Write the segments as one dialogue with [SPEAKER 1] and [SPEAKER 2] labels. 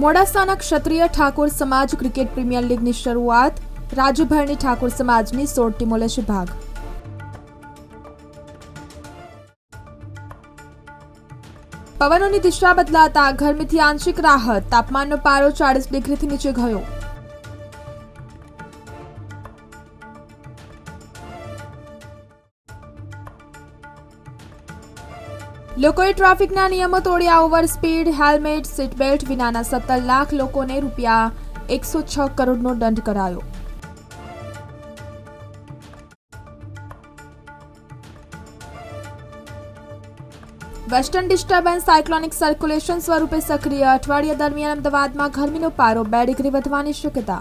[SPEAKER 1] મોડાસાના ક્ષત્રિય ઠાકોર સમાજ cricket premier લીગની શરૂઆત રાજ્યભરની ઠાકોર સમાજની સોળ ટીમો લેશે ભાગ. પવનોની દિશા બદલાતા ગરમીથી આંશિક રાહત, તાપમાનનો પારો ચાળીસ ડિગ્રીથી નીચે ગયો. લોકોએ ટ્રાફિકના નિયમો તોડ્યા over speed, helmet seat belt વિનાના સત્તર લાખ લોકોને રૂપિયા એકસો છ કરોડનો દંડ કરાયો. વેસ્ટર્ન ડિસ્ટર્બન્સ સાયક્લોનિક સર્ક્યુલેશન સ્વરૂપે સક્રિય અઠવાડિયા દરમિયાન અમદાવાદમાં ગરમીનો પારો બે ડિગ્રી વધવાની શક્યતા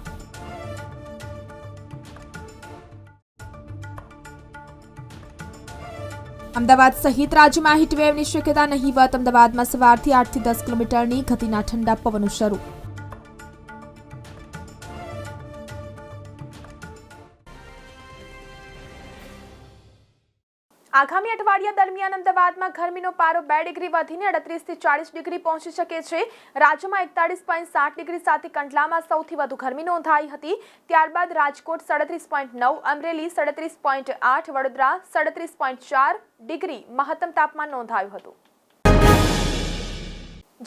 [SPEAKER 1] અમદાવાદ સહિત રાજ્યમાં હીટવેવની શક્યતા નહીવત અમદાવાદમાં સવારથી આઠથી દસ કિલોમીટરની ગતિના ઠંડા પવનો શરૂ. આગામી અઠવાડિયા દરમિયાન અમદાવાદમાં ગરમીનો પારો બે ડિગ્રી વધીને અડત્રીસથી ચાળીસ ડિગ્રી પહોંચી શકે છે. રાજ્યમાં એકતાળીસ પોઈન્ટ સાત ડિગ્રી સાથે કંડલામાં સૌથી વધુ ગરમી નોંધાઈ હતી. ત્યારબાદ રાજકોટ સડત્રીસ પોઈન્ટ નવ, અમરેલી સડત્રીસ પોઈન્ટ આઠ, વડોદરા સડત્રીસ પોઈન્ટ ચાર ડિગ્રી મહત્તમ તાપમાન નોંધાયું હતું.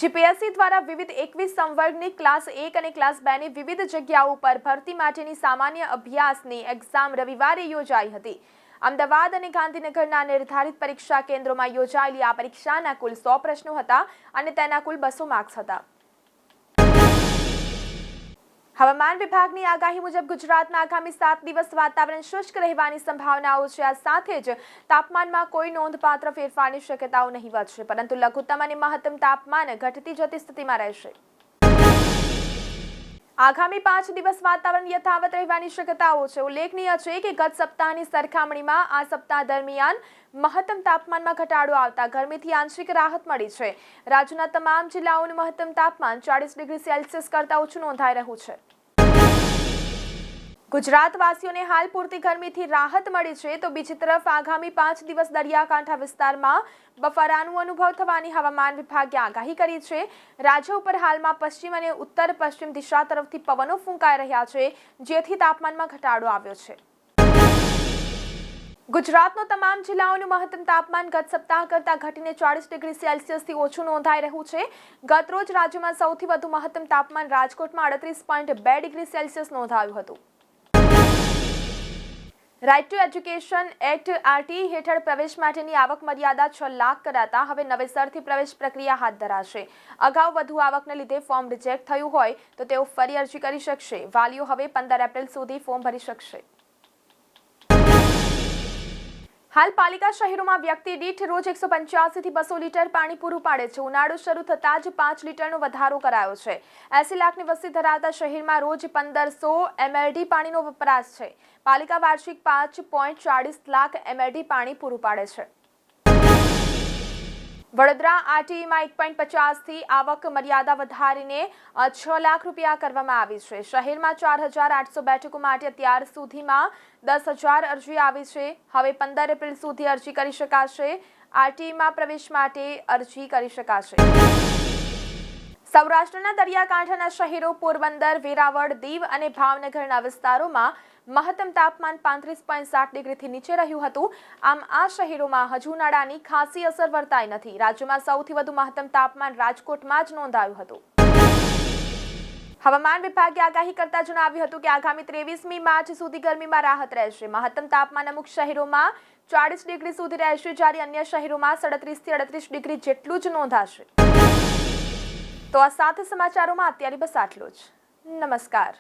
[SPEAKER 1] જીપીએસસી દ્વારા વિવિધ એકવીસ સંવર્ગની ક્લાસ એક અને ક્લાસ બે ની વિવિધ જગ્યાઓ પર ભરતી માટેની સામાન્ય અભ્યાસની એક્ઝામ રવિવારે યોજાઈ હતી. અમદાવાદ અને ગાંધીનગરના નિર્ધારિત પરીક્ષા કેન્દ્રોમાં યોજાયેલી આ પરીક્ષાના કુલ સો પ્રશ્નો હતા અને તેના કુલ બસો માર્ક્સ હતા. હવામાન વિભાગની આગાહી મુજબ ગુજરાતમાં આગામી સાત દિવસ વાતાવરણ શુષ્ક રહેવાની સંભાવનાઓ છે. આ સાથે જ તાપમાનમાં કોઈ નોંધપાત્ર ફેરફારની શક્યતાઓ નહીં વધશે, પરંતુ લઘુત્તમ અને મહત્તમ તાપમાન ઘટતી જતી સ્થિતિમાં રહેશે. આગામી પાંચ દિવસ વાતાવરણ યથાવત રહેવાની શક્યતાઓ છે. ઉલ્લેખનીય છે કે ગત સપ્તાહની સરખામણીમાં આ સપ્તાહ દરમિયાન મહત્તમ તાપમાનમાં ઘટાડો આવતા ગરમીથી આંશિક રાહત મળી છે. રાજ્યના તમામ જિલ્લાઓનું મહત્તમ તાપમાન ચાળીસ ડિગ્રી સેલ્સિયસ કરતાં ઓછું નોંધાઈ રહ્યું છે. ગુજરાતવાસીઓને હાલ પૂરતી ગરમીથી રાહત મળી છે તો બીજી તરફ આગામી પાંચ દિવસ દરિયાકાંઠા વિસ્તારમાં બફારાનું અનુભવ થવાની હવામાન વિભાગે આગાહી કરી છે. રાજ્ય ઉપર હાલમાં પશ્ચિમ અને ઉત્તર પશ્ચિમ દિશા તરફથી પવનો ફૂંકાઈ રહ્યા છે, જેથી તાપમાનમાં ઘટાડો આવ્યો છે. ગુજરાતનો તમામ જિલ્લાઓનું મહત્તમ તાપમાન ગત સપ્તાહ કરતાં ઘટીને ચાળીસ ડિગ્રી સેલ્સિયસથી ઓછું નોંધાઈ રહ્યું છે. ગત રોજ રાજ્યમાં સૌથી વધુ મહત્તમ તાપમાન રાજકોટમાં અડત્રીસ પોઈન્ટ બે ડિગ્રી સેલ્સિયસ નોંધાયું હતું. Right to education act RT હેઠળ પ્રવેશ માટેની આવક મર્યાદા છ લાખ કરાતા હવે નવેસરથી પ્રવેશ પ્રક્રિયા હાથ ધરાશે. અગાઉ વધુ આવકને લીધે ફોર્મ રિજેક્ટ થયું હોય તો તેઓ ફરી અરજી કરી શકશે. વાલીઓ હવે પંદર એપ્રિલ સુધી ફોર્મ ભરી શકશે. હાલ પાલિકા શહેરોમાં વ્યક્તિ દીઠ રોજ એકસો પંચ્યાસીથી બસો લીટર પાણી પૂરું પાડે છે. ઉનાળો શરૂ થતાં જ પાંચ લીટરનો વધારો કરાયો છે. એસી લાખની વસ્તી ધરાવતા શહેરમાં રોજ પંદરસો એમએલડી પાણીનો વપરાશ છે. પાલિકા વાર્ષિક પાંચ પોઈન્ટ ચાળીસ લાખ એમએલડી પાણી પૂરું પાડે છે. વડોદરા આરટીઈમાં એક પોઈન્ટ પચાસથી આવક મર્યાદા વધારીને છ લાખ રૂપિયા કરવામાં આવી છે. શહેરમાં ચાર હજાર આઠસો બેઠકો માટે અત્યાર સુધીમાં દસ હજાર અરજી આવી છે. હવે પંદર એપ્રિલ સુધી અરજી કરી શકાશે. આરટીઈમાં પ્રવેશ માટે અરજી કરી શકાશે. સૌરાષ્ટ્રના દરિયાકાંઠાના શહેરો, પોરબંદર, વેરાવળ, દીવ અને ભાવનગરના વિસ્તારોમાં મહત્તમ તાપમાન પાંત્રીસ પોઈન્ટ સાત ડિગ્રીથી નીચે રહ્યું હતું. આમ આ શહેરોમાં હજુ ઉનાળાની ખાસી અસર વર્તાઈ નથી. રાજ્યમાં સૌથી વધુ મહત્તમ તાપમાન રાજકોટમાં જ નોંધાયું હતું. હવામાન વિભાગે આગાહી કરતા જણાવ્યું હતું કે આગામી ત્રેવીસમી માર્ચ સુધી ગરમીમાં રાહત રહેશે. મહત્તમ તાપમાન અમુક શહેરોમાં ચાળીસ ડિગ્રી સુધી રહેશે જ્યારે અન્ય શહેરોમાં સડત્રીસથી અડત્રીસ ડિગ્રી જેટલું જ નોંધાશે. તો આ સાથે સમાચારોમાં અત્યારે બસ આટલું જ. નમસ્કાર.